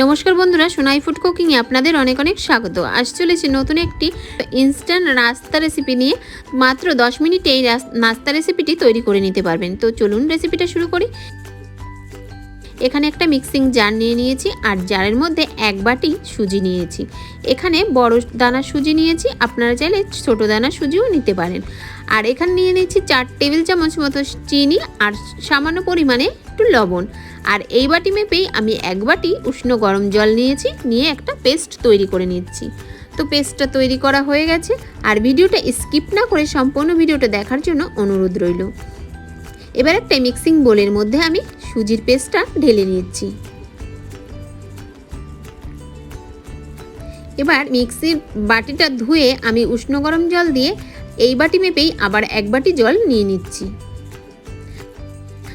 নমস্কার বন্ধুরা, সোনাই ফুড কুকিংয়ে আপনাদের অনেক অনেক স্বাগত। আজ চলেছি নতুন একটি ইনস্ট্যান্ট নাস্তা রেসিপি নিয়ে। মাত্র দশ মিনিটে এই নাস্তা রেসিপিটি তৈরি করে নিতে পারবেন। তো চলুন রেসিপিটা শুরু করি। এখানে একটা মিক্সিং জার নিয়ে নিয়েছি, আর জারের মধ্যে এক বাটি সুজি নিয়েছি। এখানে বড় দানা সুজি নিয়েছি, আপনারা চাইলে ছোট দানা সুজিও নিতে পারেন। আর এখানে নিয়ে নিয়েছি চার টেবিল চামচ মতো চিনি, আর সামান্য পরিমাণে একটু লবণ। আর এই বাটি মেপেই আমি এক বাটি উষ্ণ গরম জল নিয়েছি, নিয়ে একটা পেস্ট তৈরি করে নিচ্ছি। তো পেস্টটা তৈরি করা হয়ে গেছে, আর ভিডিওটা স্কিপ না করে সম্পূর্ণ ভিডিওটা দেখার জন্য অনুরোধ রইল। এবার একটা মিক্সিং বোলের মধ্যে আমি সুজির পেস্টটা ঢেলে নিচ্ছি। এবার মিক্সির বাটিটা ধুয়ে আমি উষ্ণ গরম জল দিয়ে এই বাটি মেপেই আবার এক বাটি জল নিয়ে নিচ্ছি।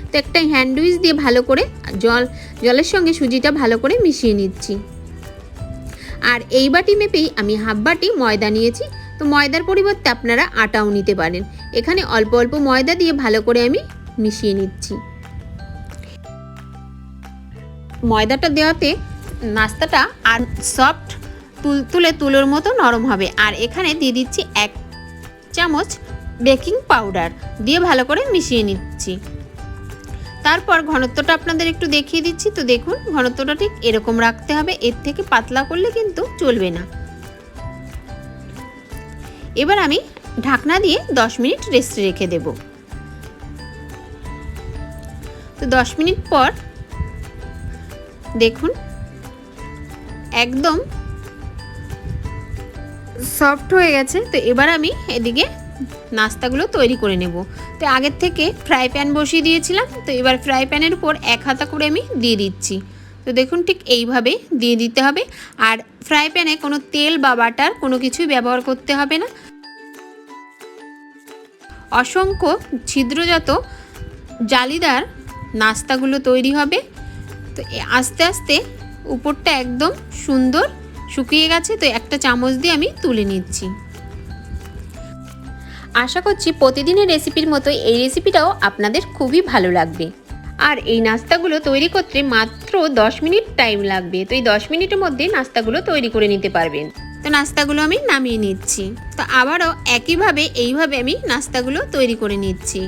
তো একটা হ্যান্ড উইচ দিয়ে ভালো করে জল, জলের সঙ্গে সুজিটা ভালো করে মিশিয়ে নিচ্ছি। আর এই বাটি মেপেই আমি হাফ বাটি ময়দা নিয়েছি। তো ময়দার পরিবর্তে আপনারা আটাও নিতে পারেন। এখানে অল্প অল্প ময়দা দিয়ে ভালো করে আমি মিশিয়ে নিচ্ছি। ময়দাটা দেওয়াতে নাস্তাটা আর সফট তুল, তুলে তুলোর মতো নরম হবে। আর এখানে দিয়ে দিচ্ছি এক চামচ বেকিং পাউডার দিয়ে ভালো করে মিশিয়ে নিচ্ছি। তারপর ঘনত্বটা আপনাদের একটু দেখিয়ে দিচ্ছি। তো দেখুন, ঘনত্বটা ঠিক এরকম রাখতে হবে। এর থেকে পাতলা করলে কিন্তু চলবে না। এবার আমি ঢাকনা দিয়ে 10 মিনিট রেস্টে রেখে দেব। তো 10 মিনিট পর দেখুন, একদম সফট হয়ে গেছে। তো এবার আমি এদিকে নাস্তাগুলো তৈরি করে নেব। তো আগের থেকে ফ্রাই প্যান বসিয়ে দিয়েছিলাম। তো এবার ফ্রাই প্যানের উপর এক হাতা করে আমি দিয়ে দিচ্ছি। তো দেখুন ঠিক এইভাবে দিয়ে দিতে হবে। আর ফ্রাই প্যানে কোনো তেল বা বাটার কোনো কিছুই ব্যবহার করতে হবে না। অসংখ্য ছিদ্রজাত জালিদার নাস্তাগুলো তৈরি হবে। তো আস্তে আস্তে উপরটা একদম সুন্দর শুকিয়ে গেছে। তো একটা চামচ দিয়ে আমি তুলে নিচ্ছি। আশা করছি প্রতিদিনের রেসিপির মতো এই রেসিপিটাও আপনাদের খুবই ভালো লাগবে। আর এই নাস্তাগুলো তৈরি করতে মাত্র 10 মিনিট টাইম লাগবে। তো এই 10 মিনিটের মধ্যে নাস্তাগুলো তৈরি করে নিতে পারবেন। তো নাস্তাগুলো আমি নামিয়ে নিচ্ছি। তো আবারও একইভাবে, এইভাবে আমি নাস্তাগুলো তৈরি করে নিচ্ছি।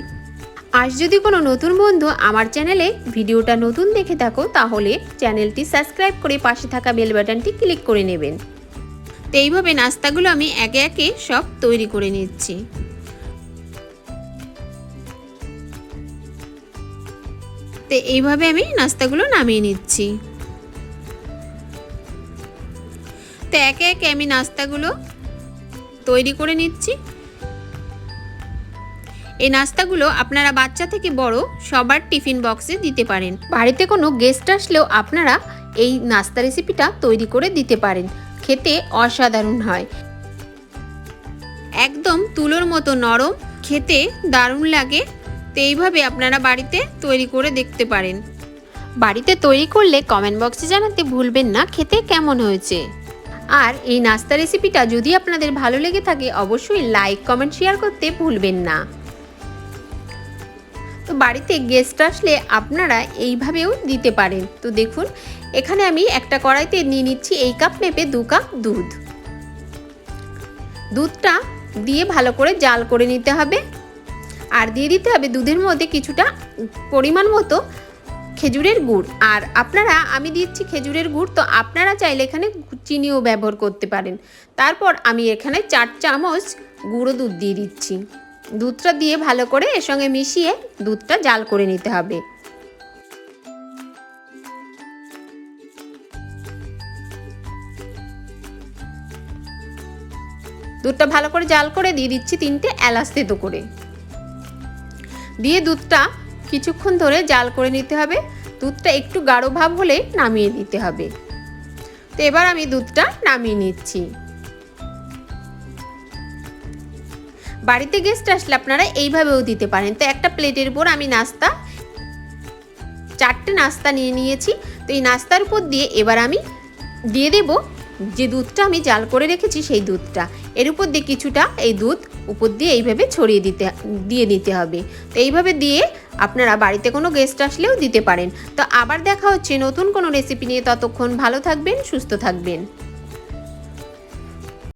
আজ যদি কোনো নতুন বন্ধু আমার চ্যানেলে ভিডিওটা নতুন দেখে থাকো, তাহলে চ্যানেলটি সাবস্ক্রাইব করে পাশে থাকা বেল বাটনটি ক্লিক করে নেবেন। তো এইভাবে নাস্তাগুলো আমি একে একে সব তৈরি করে নিচ্ছি। তো এইভাবে আমি নাস্তাগুলো নামিয়ে নিচ্ছি। তো একে একে আমি নাস্তাগুলো তৈরি করে নিচ্ছি। এই নাস্তাগুলো আপনারা বাচ্চা থেকে বড় সবার টিফিন বক্সে দিতে পারেন। বাড়িতে কোনো গেস্ট আসলেও আপনারা এই নাস্তা রেসিপিটা তৈরি করে দিতে পারেন। খেতে অসাধারণ হয়। একদম তুলোর মতো নরম, খেতে দারুণ লাগে। তো এইভাবে আপনারা বাড়িতে তৈরি করে দেখতে পারেন। বাড়িতে তৈরি করলে কমেন্ট বক্সে জানাতে ভুলবেন না, খেতে কেমন হয়েছে? আর এই নাস্তা রেসিপিটা যদি আপনাদের ভালো লেগে থাকে, অবশ্যই লাইক কমেন্ট শেয়ার করতে ভুলবেন না। তো বাড়িতে গেস্ট আসলে আপনারা এইভাবেও দিতে পারেন। তো দেখুন, এখানে আমি একটা কড়াইতে নিয়ে নিচ্ছি এই কাপ মেপে দু কাপ দুধ। দুধটা দিয়ে ভালো করে জাল করে নিতে হবে। আর দিয়ে দিতে হবে দুধের মধ্যে কিছুটা পরিমাণ মতো খেজুরের গুড়। আর আপনারা, আমি দিচ্ছি খেজুরের গুড়, তো আপনারা চাইলে এখানে চিনিও ব্যবহার করতে পারেন। তারপর আমি এখানে চার চামচ গুঁড়ো দুধ দিয়ে দিচ্ছি। দুধটা দিয়ে ভালো করে এর সঙ্গে মিশিয়ে দুধটা জাল করে নিতে হবে। দুধটা ভালো করে জাল করে দিয়ে দিচ্ছি তিনটে এলাচ তেতো করে। দিয়ে দুধটা কিছুক্ষণ ধরে জাল করে নিতে হবে। দুধটা একটু গাঢ় ভাব হলে নামিয়ে দিতে হবে। তো এবার আমি দুধটা নামিয়ে নিচ্ছি। বাড়িতে গেস্ট আসলে আপনারা এইভাবেও দিতে পারেন। তো একটা প্লেটের উপর আমি নাস্তা, চারটে নাস্তা নিয়ে নিয়েছি। তো এই নাস্তার উপর দিয়ে এবার আমি দিয়ে দেব যে দুধটা আমি জাল করে রেখেছি সেই দুধটা। এর উপর দিয়ে কিছুটা এই দুধ উপর দিয়ে এইভাবে ছড়িয়ে দিতে, দিয়ে দিতে হবে। তো এইভাবে দিয়ে আপনারা বাড়িতে কোনো গেস্ট আসলেও দিতে পারেন। তো আবার দেখা হচ্ছে নতুন কোনো রেসিপি নিয়ে। ততক্ষণ ভালো থাকবেন, সুস্থ থাকবেন।